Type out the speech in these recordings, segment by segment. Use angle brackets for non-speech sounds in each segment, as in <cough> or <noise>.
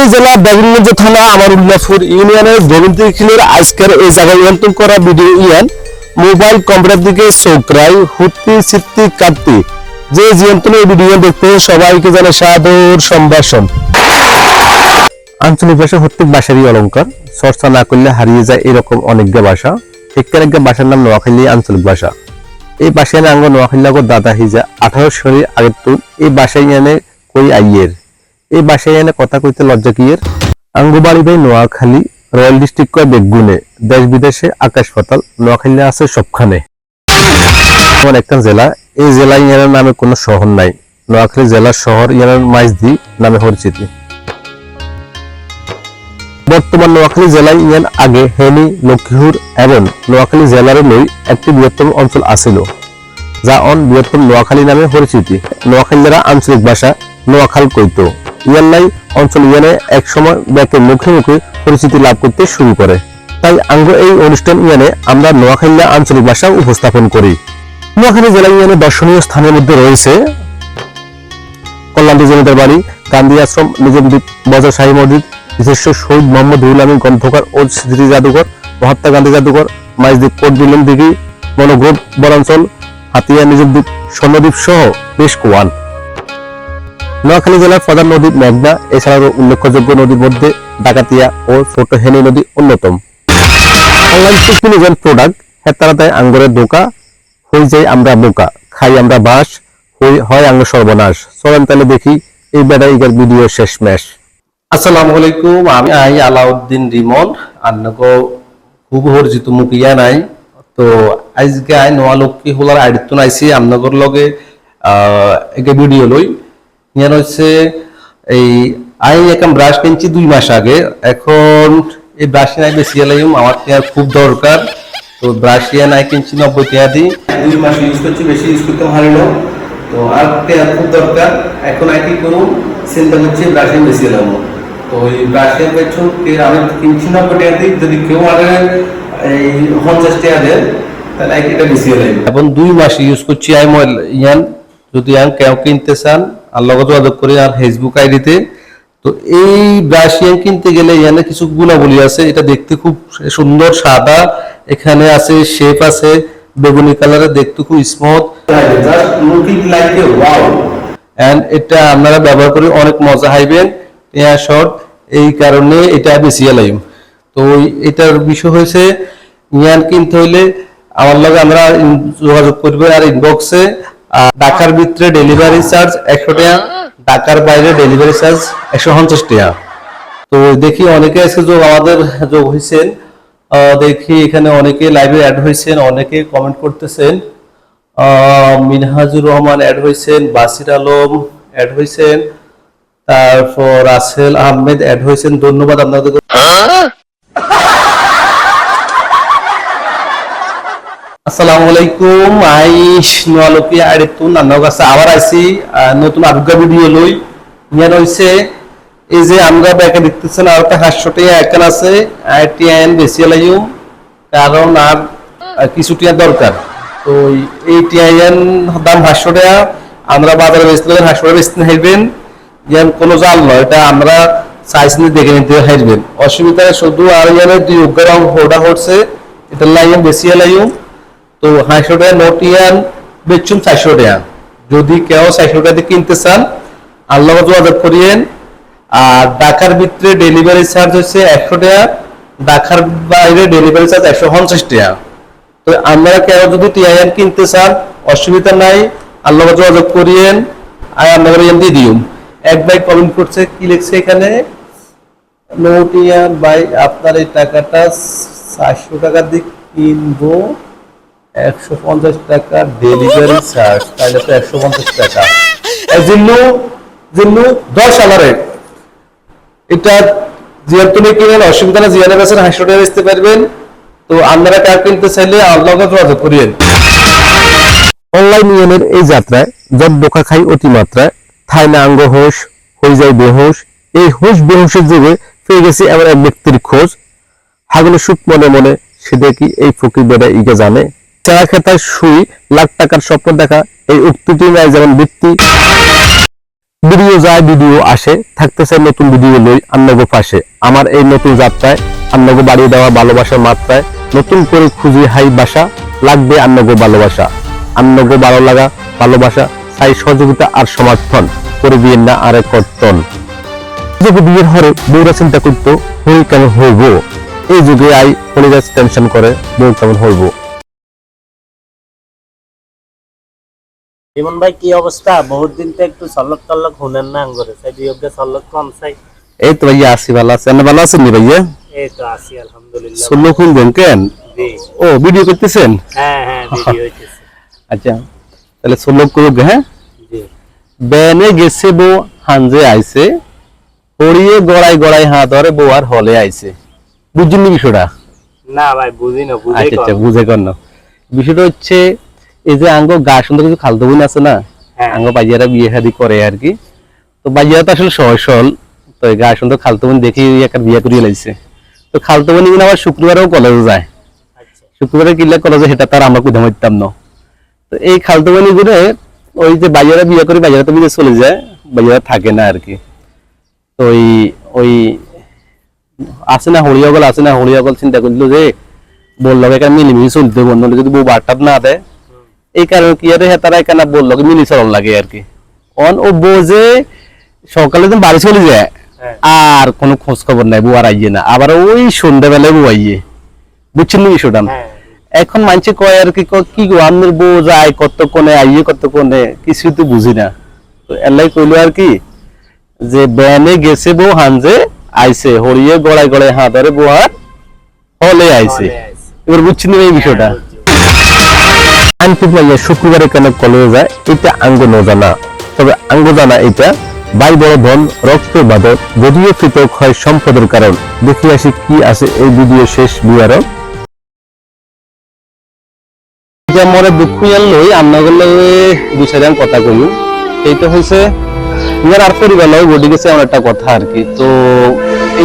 নোয়াখালী জেলা বেগুনগঞ্জ থানা আমার উল্লাফুর ইউনিয়নের গোবিন্দখিলের আজকের এই জায়গায় নিয়ন্ত্রণ করা ভিডিও ইয়ান, মোবাইল কম্পিউটার দিকে চোখরাই হুত্তি সিত্তি কাটতি যে জিয়ন্তন এই ভিডিও দেখতে, সবাইকে জানে সাদর সম্ভাষণ। আঞ্চলিক ভাষা প্রত্যেক ভাষারই অলঙ্কার চর্চা না করলে হারিয়ে যায় এরকম অনেকটা ভাষা। একের একটা ভাষার নাম নোয়াখালী আঞ্চলিক ভাষা। এই ভাষায় আঙ্গ নোয়াখালী দাদা হিজা আঠারো শরীর আগের তুন এই ভাষায় এনে কই আইয়ের। এই ভাষায় এনে কথা কইতে লজ্জা কিয়ের আঙ্গুবাড়ি বাই নোয়াখালী, রয়্যাল ডিস্ট্রিক্ট কয় বেগুনে, দেশ বিদেশে আকাশ পাতাল নোয়াখালী আছে সবখানে। এমন একটা জেলা, এই জেলা ইয়ানের নামে কোনো শহর নাই। নোয়াখালী জেলার শহর ইয়ানের মাইজদি নামে পরিচিতি। বর্তমান নোয়াখালী জেলায় ইয়ান আগে হেনি লক্ষ্মীপুর এবং নোয়াখালী জেলার লই একটি বৃহত্তম অঞ্চল আছিল, যা অন বৃহত্তম নোয়াখালী নামে পরিচিতি। নোয়াখালী জেলা আঞ্চলিক ভাষা নোয়াখাল কইত। ইয়ান্নাই অঞ্চল ইয়ানে এক সময় ব্যাকে মুখে মুখে পরিচিতি লাভ করতে শুরু করে। তাই আঙ্গ এই অনুষ্ঠান ইয়ানে আমরা নোয়াখালী আঞ্চলিক ভাষা উপস্থাপন করি। নোয়াখালী জেলা ইয়ানে দর্শনীয় স্থানের মধ্যে রয়েছে কল্যাণী জমিদার বাড়ি, গান্ধী আশ্রম নিজামদ্বীপ বাজার শাহী মসজিদ বিশেষ শহীদ মোহাম্মদ রুহুল আমিন গ্রন্থকার ও স্মৃতি জাদুঘর, মহাত্মা গান্ধী জাদুঘর মাইজদ্বীপ কোট বিলিয়ন দিঘি, মনোগ্রোভ বনাঞ্চল, হাতিয়া নিজামদ্বীপ স্বর্ণদ্বীপ সহ বেশ কোয়ান নোয়াখালী জেলার প্রধান নদী মেঘনা এছাড়াও উল্লেখযোগ্য নদীর মধ্যে ডাকাতিয়া ও ছোট হেনি নদী অন্যতম। অনলাইন টেকনোলজি প্রোডাক্ট হেতারাতায় আঙ্গুরের দোকা হয়ে যাই আমরা বোকা খাই আমরা বাস হয় আঙ্গ সর্বনাশ। চলেন তাহলে দেখি এই বেড়া ইগার ভিডিও শেষ ম্যাশ আসসালামু আলাইকুম আমি আই আলাউদ্দিন রিমন আন্নগো খুব পরিচিত মুখিয়া নাই। তো আজকে আই নোয়া লক্ষ্মী হোলার আইডিত্য নাইছি আমনগর লগে আহ, একে ভিডিও লই। ইয়ান হচ্ছে এই আই একাম ব্রাশ কিনছি দুই মাস আগে। এখন এই ব্রাশ নাই, বেশি এলাইম আমার টিয়ার খুব দরকার। তো ব্রাশ ইয়ান আই কিনছি, নব্বই টিয়া দি। দুই মাস ইউজ করছি, বেশি ইউজ করতে পারি না। তো আর টিয়ার খুব দরকার। এখন আই কি করুন চিন্তা করছি, ব্রাশে বেশি এলাম তো এই ব্রাশের পেছন আমি কিনছি, নব্বই টিয়া দিই যদি কেউ আগে এই পঞ্চাশ টিয়া দেন তাহলে এটা বেশি এলাম এখন দুই মাস ইউজ করছি, আই মোবাইল ইয়ান। যদি আন কেউ কিনতে চান আর লগত যোগাযোগ করে আর ফেসবুক আইডিতে তো এই ব্রাশিয়ান কিনতে গেলে এখানে কিছু গুণাবলী আছে এটা দেখতে খুব সুন্দর সাদা এখানে আছে শেপ আছে বেগুনি কালারে দেখতে খুব স্মুথ এন্ড এটা আপনারা ব্যবহার করে অনেক মজা হাইবেন এয়ার শর্ট এই কারণে এটা বেশি লাইম তো এটার বিষয় হয়েছে ইয়ান কিনতে হইলে আমার লগে আমরা যোগাযোগ করবে আর ইনবক্সে ঢাকার ভিতরে ডেলিভারি চার্জ একশো টাকা, ঢাকার বাইরে ডেলিভারি চার্জ একশো পঞ্চাশ টাকা। তো দেখি অনেকে আজকে যোগ আমাদের যোগ হয়েছেন দেখি এখানে অনেকে লাইভে অ্যাড হয়েছেন অনেকে কমেন্ট করতেছেন। মিনহাজুর রহমান অ্যাড হয়েছেন বাসির আলম অ্যাড হয়েছেন তারপর রাসেল আহমেদ অ্যাড হয়েছেন ধন্যবাদ আপনাদের। আসসালামু আলাইকুম। আইস নোয়ালপি আড়িতুন আপনার কাছে আবার আইছি নতুন আরোগ্য ভিডিও লই। ইয়ান হইছে, এই যে আমরা ব্যাকে দেখতেছেন, আর একটা হাস্যটি একান আছে আইটি আইন বেশি লাইও কারণ আর কিছু টিয়া দরকার। তো এই টিআইএন দাম টাকা আমরা বাজারে বেচতে টাকা বেচতে হাইবেন ইয়ান কোনো জাল নয়, এটা আমরা সাইজ নিয়ে দেখে নিতে হাইবেন অসুবিধা শুধু আর ইয়ানের দুই উগ্রাম হোডা হচ্ছে, এটা লাইন বেশি লাইও তো হাঁসশো টাকা নোট ইয়ান বেচুন চারশো টাকা। যদি কেউ চারশো টাকা কিনতে চান, আল্লাহ যোগাযোগ করিয়েন। আর ঢাকার ভিতরে ডেলিভারি চার্জ হচ্ছে একশো টাকা, ঢাকার বাইরে ডেলিভারি চার্জ একশো পঞ্চাশ টাকা। তো আমরা কেউ যদি টিআইএন কিনতে চান, অসুবিধা নাই, আল্লাহ যোগাযোগ করিয়েন। আর আমরা দিয়ে দিউম। এক ভাই কমেন্ট করছে, কি লিখছে এখানে? নোটিয়ান ভাই, আপনার এই টাকাটা চারশো টাকা দিয়ে কিনবো। একশো পঞ্চাশ টাকা ডেলিভারি চার্জ তাহলে তো একশো পঞ্চাশ টাকা। জিল্লু জিল্লু দশ আলারে এটা জিয়ার তুমি কিনেন অসুবিধা না কাছে পারবেন। তো আপনারা কার কিনতে চাইলে আল্লাহকে যোগাযোগ করিয়েন। অনলাইন নিয়মের এই যাত্রায় যত বোকা খাই অতিমাত্রায় থাই না আঙ্গ হোস হয়ে যায় বেহোশ, এই হোশ বেহোশের যুগে পেয়ে গেছি এক ব্যক্তির খোঁজ। হাগলে সুখ মনে মনে, সে দেখি এই ফকির বেড়া ইগে জানে। চারা খেতায় শুই লাখ টাকার স্বপ্ন দেখা, এই উক্তিটি নাই যেমন বৃত্তি ভিডিও যায়, ভিডিও আসে, থাকতেছে নতুন ভিডিও লই আন্নগো পাশে। আমার এই নতুন যাত্রায় আন্নগো বাড়িয়ে দেওয়া ভালোবাসার মাত্রায় নতুন করে খুঁজি হাই বাসা, লাগবে আন্নগো ভালোবাসা। আন্নগো ভালো লাগা, ভালোবাসা, তাই সহযোগিতা আর সমর্থন করে দিয়েন না আরে কর্তন। যুগে বিয়ের হরে বউরা চিন্তা করতো, হই কেমন হইব? এই যুগে আই কলিজাস টেনশন করে, বউ কেমন হইব? জীবন ভাই কি অবস্থা? বহুত দিন তো একটু সল্লক টল্লক শুনেন না আঙ্গরে। তাই বিয়োগে সল্লক কম চাই। এই তো ভাইয়া আছি ভালো আছি। আপনি ভালো আছেন নি ভাইয়া? এই তো আছি আলহামদুলিল্লাহ। ষোলো খুন কেন? জি। ও ভিডিও করতেছেন? হ্যাঁ হ্যাঁ ভিডিও <laughs> হইতেছে। আচ্ছা তাহলে ষোলো করুক হ্যাঁ? জি। বেনে গেছে বউ হানজে আইছে। পড়িয়ে গড়াই গড়াই হাত ধরে বউ আর হলে আইছে। বুঝছেন নি বিষয়টা? না ভাই বুঝি না বুঝে আচ্ছা আচ্ছা বুঝে কর না। বিষয়টা হচ্ছে এই যে আঙ্গ গা সুন্দর কিছু খালতো বোন আছে না হ্যাঁ। আঙ্গ বাজিয়ারা বিয়ে শাদি করে আর কি। তো বাজিয়ারা তো আসলে সহজ সরল তো এই গা সুন্দর খালতো বোন দেখি একটা বিয়ে করিয়ে লাগছে তো খালতো বোন আবার শুক্রবারেও কলেজে যায়। আচ্ছা। শুক্রবারে কিনলে কলেজে সেটা তার আমরা কুদে মারতাম না। তো এই খালতো বোন ঘুরে ওই যে বাজিয়ারা বিয়ে করে বাজিয়ারা তো বিদেশ চলে যায় বাজিয়ারা থাকে না আর কি। তো ওই ওই আছে না হরিয়াগল আছে না হরিয়াগল চিন্তা করল যে বলল এখানে মিলিমিশি চলতে বন্ধ যদি বউ বার্তার না দেয় এই কারণে কি আরে তারা এখানে বলল মিলি চলন লাগে আর কি। অন ও বোঝে সকালে তো বাড়ি চলে যায় হ্যাঁ। আর কোনো খোঁজ খবর নাই বউ আর আইয়ে না। আবার ওই সন্ধ্যাবেলায় আইয়ে। বুঝছেন নি বিষয়টা? হ্যাঁ। এখন মানছে কয় আর কি কি গো আমের বউ যায় কতক্ষণে আইয়ে কতক্ষণে কিছু তো বুঝি না। তো এলাই কইলো আর কি যে ব্যানে গেছে বউ হানজে আইছে হরিয়ে গড়াই গড়াই হাত ধরে বউ আর হলে আইছে। এবার বুঝছেন না এই বিষয়টা? আনফিট মাইয়া শুক্রবারে কেন কলেজে যায়, এটা আঙ্গ জানা তবে আঙ্গ জানা এটা, বাই বড় ধন, রক্ত বাদক, যদিও পৃথক হয় সম্পদের কারণ। দেখি আসি কি আছে এই ভিডিও শেষ মরে দুঃখ লই চারিয়ান কথা কইল এইটা হইছে ইয়ার আর পরিবার বডি গেছে এমন একটা কথা আর কি। তো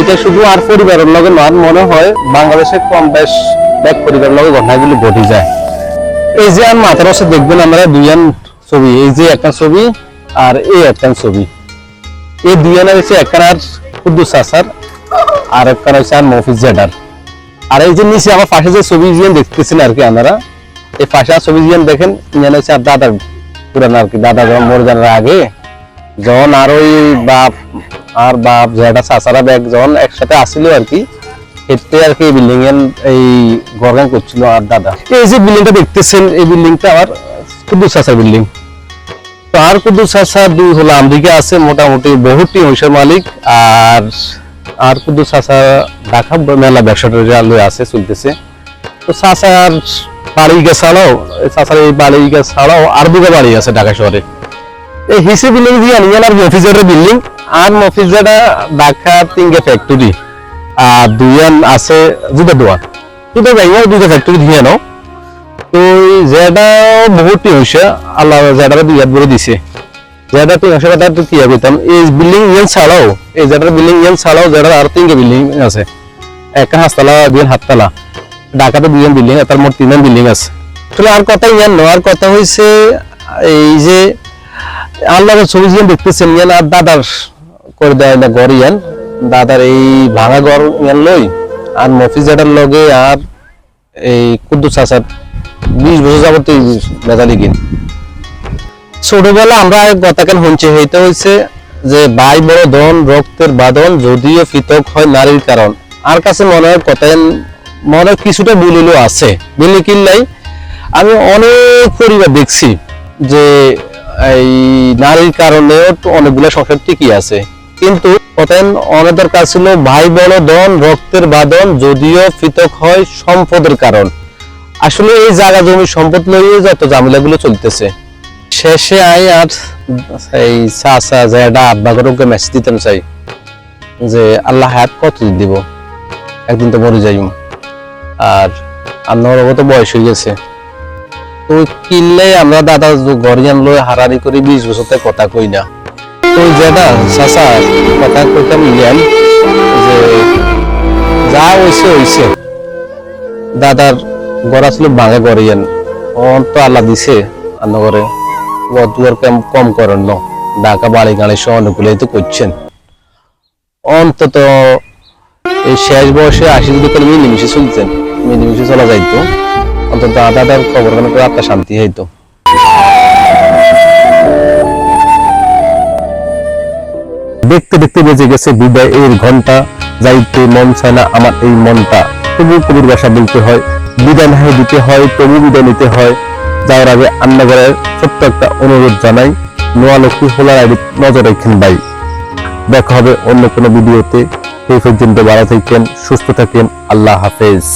এটা শুধু আর পরিবারের লগে নয় মনে হয়, বাংলাদেশে কম বেশ এক পরিবারের লগে ঘটনাগুলি ঘটে যায়। এই যে আর মাথার রসে দেখবেন আমরা দুইয়ান ছবি, এই যে একটা ছবি আর এই একটা ছবি। এই দুইয়ানের হচ্ছে একটা আর কুদ্দুস আসার, আর একটা হচ্ছে আর মফিজ জেডার। আর এই যে নিচে আমার পাশে যে ছবি জিয়ান দেখতেছেন আর কি আপনারা, এই পাশে আর ছবি জিয়ান দেখেন ইয়ান হচ্ছে আর দাদার পুরান আর কি, দাদা যখন মরে যাওয়ার আগে, যখন আর ওই বাপ, আর বাপ যেটা চাচারা ব্যাগ যখন একসাথে আসছিল আর কি আর কি বিল্ডিং এর এই গরগান করছিল আর দাদা। এই যে বিল্ডিংটা দেখতেছেন, এই বিল্ডিংটা কুদ্দুস বিল্ডিং তো আর কুদ্দুস দুই হলো আছে, মোটামুটি বহুটি অংশের মালিক, আর আর কুদ্দুস ঢাকা মেলা ব্যবসাটা লয়ে আছে, চলতেছে। তো চাচার বাড়ি ছাড়াও এই বাড়ি ছাড়াও আর দুটো বাড়ি আছে ঢাকা শহরে। এই হিসি বিল্ডিং দিয়ে আর মফিজের বিল্ডিং আর মফিজেরা ঢাকা তিনটে ফ্যাক্টরি আর দুইয়ান আছে দুটো দোয়ান। দুটো জায়গায় দুটো ফ্যাক্টরি দিয়ে নাও তো যেটা বহুত হয়েছে আল্লাহ যেটা দুই হাত দিছে। যেটা তুই আসলে তার তো কি এই বিল্ডিং ইয়ান ছাড়াও এই যেটা বিল্ডিং ইয়ান ছাড়াও যেটা আর তিনটে বিল্ডিং আছে। একটা হাঁসতলা দুই হাততলা ঢাকাতে দুইজন বিল্ডিং তার মোট তিনজন বিল্ডিং আছে। আসলে আর কথা ইয়ান নয় কথা হয়েছে এই যে আল্লাহর ছবি যে দেখতেছেন ইয়ান আর দাদার করে দেয় ঘর ইয়ান দাদার এই ভাঙা ঘর লই, আর মফিজাটার লগে আর এই কুদ্দুস চাচার বিশ বছর যাবত মেজালি কিন ছোটবেলা আমরা গতকাল শুনছি হইতে হয়েছে যে ভাই বড় ধন, রক্তের বাদন যদিও পৃথক হয় নারীর কারণ। আর কাছে মনে হয় কথায় মনে হয় কিছুটা বুলিল আছে বুলি কিনলাই আমি অনেক পরিবার দেখছি যে এই নারীর কারণেও অনেকগুলো সংসার ঠিকই আছে। কিন্তু কথায় অনেক দরকার ছিল ভাই বড় ধন রক্তের বাদন যদিও পৃথক হয় সম্পদের কারণ। আসলে এই জায়গা জমি সম্পদ লইয়ে যত ঝামেলাগুলো চলতেছে। শেষে আই আর এই চাচা যেটা আব্বা গরমকে মেসেজ দিতাম চাই, যে আল্লাহ হায়াত কত দিব, একদিন তো মরে যাইম। আর আপনার তো বয়স হয়ে গেছে। তো কিনলে আমরা দাদা গরিয়ান লই হারারি করে, বিশ বছর কথা কই না। কথা কইতাম যে যা হইছে হইছে। দাদার গড়া ছিল গড়িয়েন অন তো আল্লাহ দিছে করে দুয়ার কম কম করেন ন। ঢাকা বাড়িগাড়ি সহ অনেকগুলোই তো করছেন। অন্তত এই শেষ বয়সে আশি যদি করে চলতেন। মিনিমিশে চলা যাইতো। অন্তত দাদার খবর আত্মা শান্তি হইতো। দেখতে দেখতে বেজে গেছে বিদায় এর ঘণ্টা যাইতে মন চায় না আমার এই মনটা। তবু কবির ভাষা বলতে হয়, বিদায় না দিতে হয় তবু বিদায় নিতে হয়। যাওয়ার আগে আন্নাগরের ছোট্ট একটা অনুরোধ জানাই, নোয়া লক্ষ্মী হোলার আইডি নজর রাখেন ভাই। দেখা হবে অন্য কোনো ভিডিওতে। এই পর্যন্ত ভালো থাকেন, সুস্থ থাকেন, আল্লাহ হাফেজ।